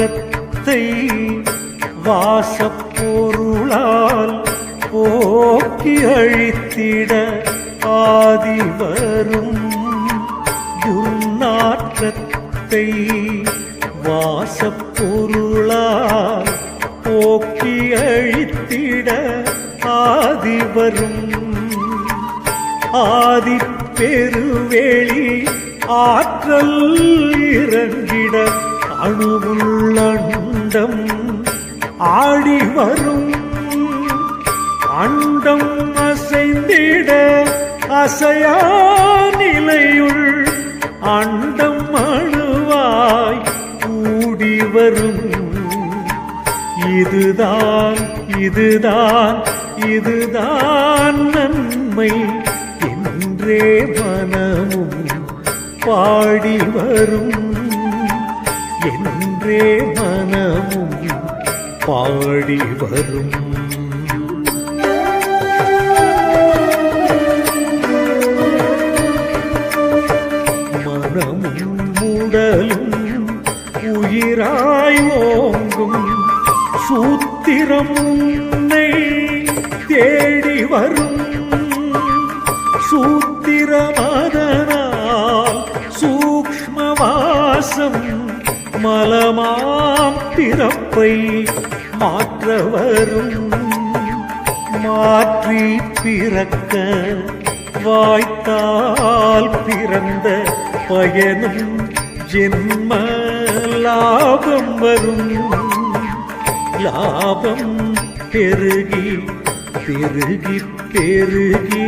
ராகத்தை வாசப்பொருளால் போக்கி அழித்திட ஆதி வரும் துர்நாற்றத்தை வாசப்பொருளால் போக்கி அழித்திட ஆதி வரும் ஆதி பெருவேளி ஆற்றல் இறங்கிட அணுவுள்ளண்டம் ஆடி வரும். அண்டம் அசைந்திட அசையா நிலையுள் அண்டம் அணுவாய் கூடி வரும். இதுதான் இதுதான் இதுதான் நன்மை. என்றே மனமும் பாடி வரும். என்றே மனமும் பாடி வரும். மனமும் உடலும் உயிராய் ஓங்கும் சூத்திரம் உன்னை தேடி வரும். சூத்திரமதனால் சூக்ஷ்மவாசம் மலமாம் பிறப்பை மாற்ற வரும் மாற்றி பிறக்க வாய்த்தால் பிறந்த பயனும் ஜென்ம லாபம் வரும். லாபம் பெருகி பெருகி பெருகி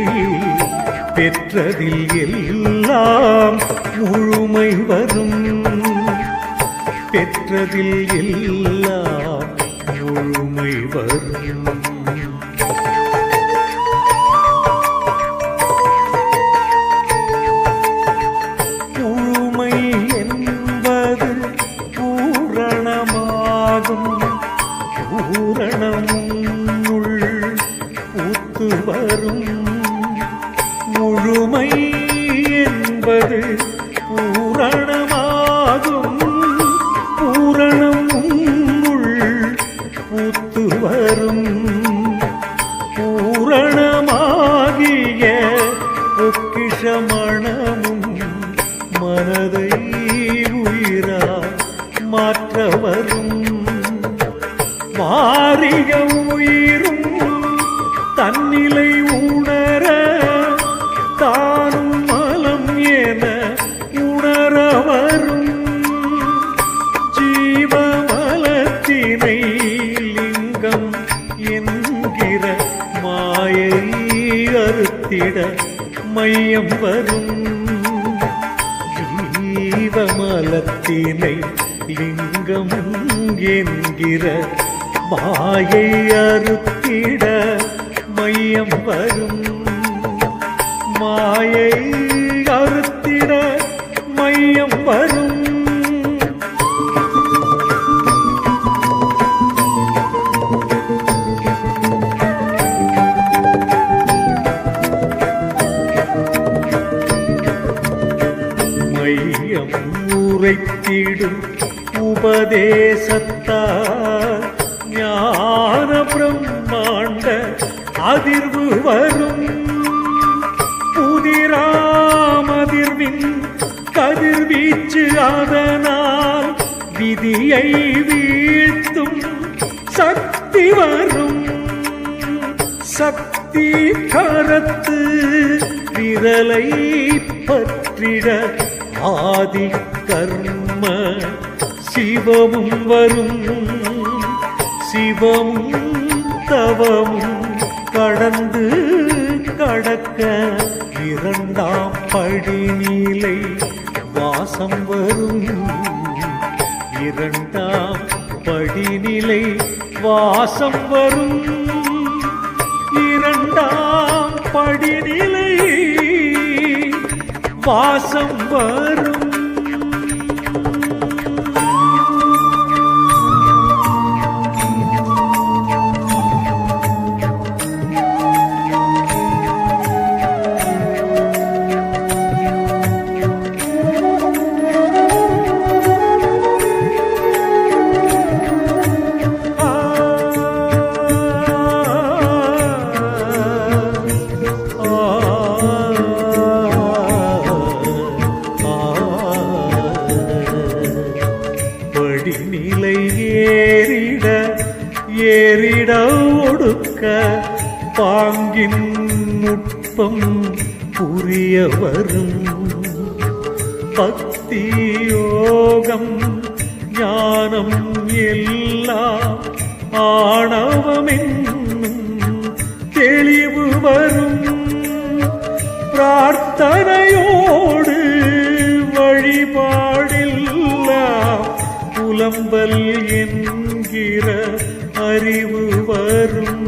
பெற்றதில் எல்லாம் முழுமை வரும். பெற்றதில் எல்லா முழுமை வரும். முழுமை என்பது பூரணமாகும். பூரணமுள் ஊத்து வரும். முழுமை என்பது மாறிய உயிரும் தன்னிலை உணர தானும் மலம் என உணர வரும். ஜீவமலத்தினை லிங்கம் என்கிற மாயை அறுத்திட மையம் வரும். ஜீவமலத்தினை லிங்கம் என்கிற மாயை அறுத்திட மையம் வரும். மாயை அறுத்திட மையம் வரும். மையம் உரைத்திடும் உபதேசத்தார் வரும். புதிராமதிர்வின் கதிர்வீச்சு அதனால் விதியை வீழ்த்தும் சக்தி வரும். சக்தி கரத்து விரலை பற்றிட ஆதி கர்ம சிவமும் வரும். சிவமும் தவமும் கடந்து கடக்க இரண்டாம் படிநிலை வாசம் வரும். இரண்டாம் படிநிலை வாசம் வரும். இரண்டாம் படிநிலை வாசம் வரும். பேரிட ஒடுக்க பாங்கின் நுட்பம் புரிய வரும் பக்தி யோகம் ஞானம் எல்லாம் ஆணவமென்னும் தெளிவு வரும். பிரார்த்தனையோடு வழிபாடெல்லாம் புலம்பல் என்கிற அறிவு வரும்.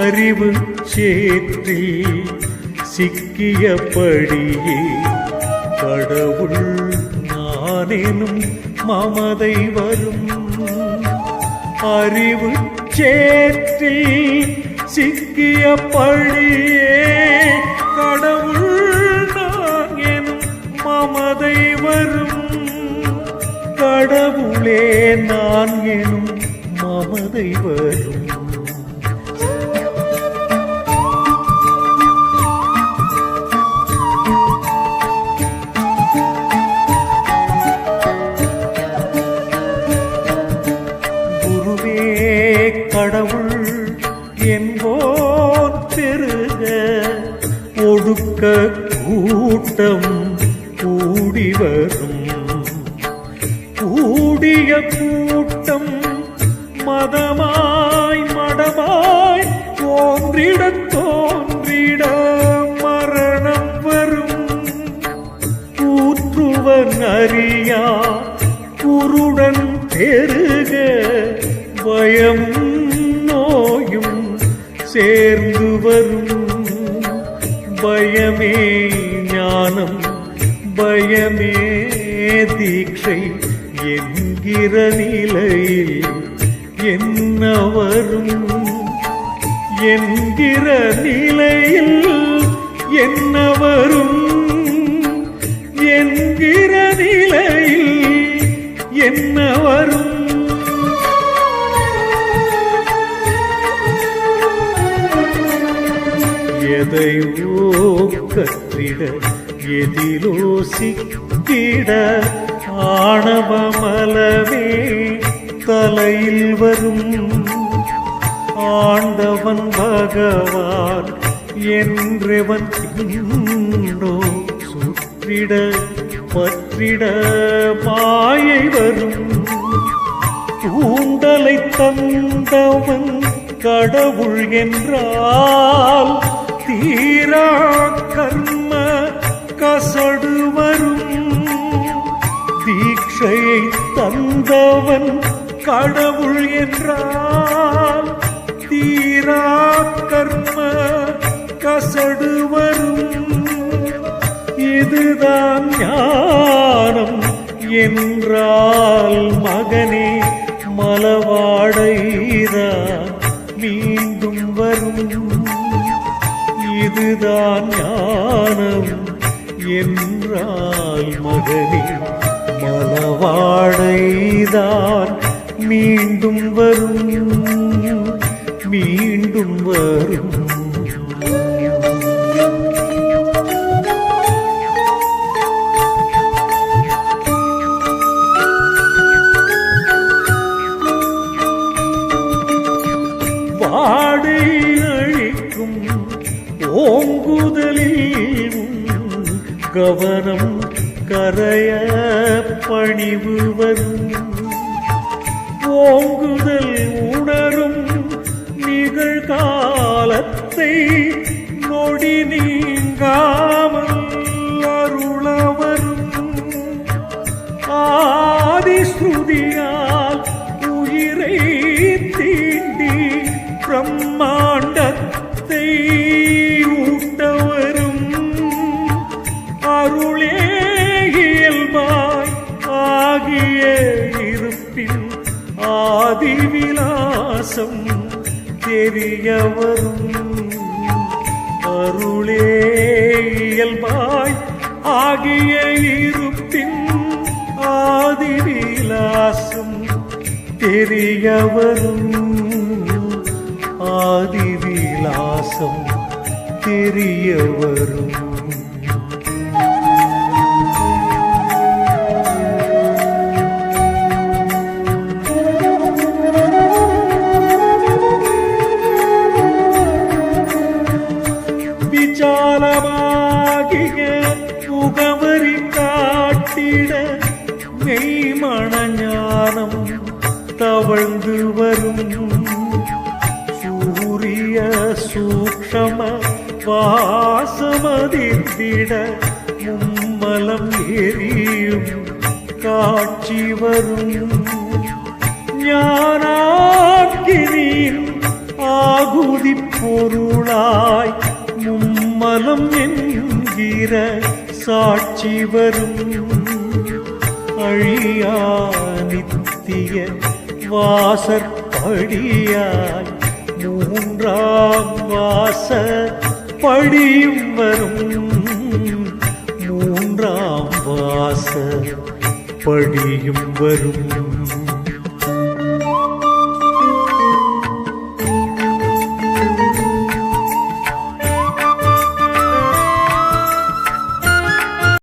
அறிவு சேற்றில் சிக்கியபடியே கடவுள் நானேனும் மமதை வரும். அறிவு சேற்றில் சிக்கியபடியே கடவுள் நான் எனும் மமதை வரும். கடவுளே நான் எனும் மதை வரும் குருவே கடவுள் என்போர் பெருக ஒடுக்க கூட்டம் கூடி வரும். கூடிய கூட மதமாய் மடமாய் தோன்றிட தோன்றிட மரணம் வரும். கூற்றுவன் அறியா குருடன் பெருக பயமும் நோயும் சேர்ந்து வரும். பயமே ஞானம் பயமே தீட்சை என்கிற நிலையில் என்ன வரும் என்கிற நிலையில் என்ன வரும் என்கிற நிலையில் என்ன வரும் எதையோ கற்றிட எதிலோ சிக்கிட ஆணவமலவே தலையில் வரும் ஆண்டவன் பகவான் என்றவன் பின்னோ சுற்றிட பற்றிட மாயை வரும். கூந்தலை தந்தவன் கடவுள் என்றால் தீரா கர்ம கசடு வரும். தீட்சையை தந்தவன் கடவுள் என்றால் தீரா கர்ம கசடு வரும். இதுதான் ஞானம் என்றால் மகனே மலவாடைதான் மீண்டும் வரும். இதுதான் ஞானம் என்றால் மகனே மலவாடைதான் மீண்டும் வரும் மீண்டும் வரும் வாடை அழிக்கும் ஓங்குதலில் உன் ஓங்குதல் உணரும் நிகழ்காலத்தை நொடி நீங்காமல் அருளவரும். ஆதிஸ்ருதியால் உயிரை தீண்டி பிரம்மா ஆதிவிலாசம் தெரியவரும் அருளே இயல்பாய் ஆகிய இருப்பின் ஆதி விலாசம் தெரிய வரும் ஆதி விலாசம் தெரிய வரும் காலமாகிய முகவரி காட்டிட மெய்மணஞானம் தவழ்ந்து வரும். சூரிய சூக்ஷம வாசமதிர்ந்திட மும்மலம் எரியும் காட்சி வரும். ஞானாக்கினின் ஆகுதி பொருளாய் மும்மலம் என்கிற சாட்சி வரும். அழியா நித்திய வாசற்படியாய் மூன்றாம் வாச படியும் வரும். மூன்றாம் வாச படியும் வரும்.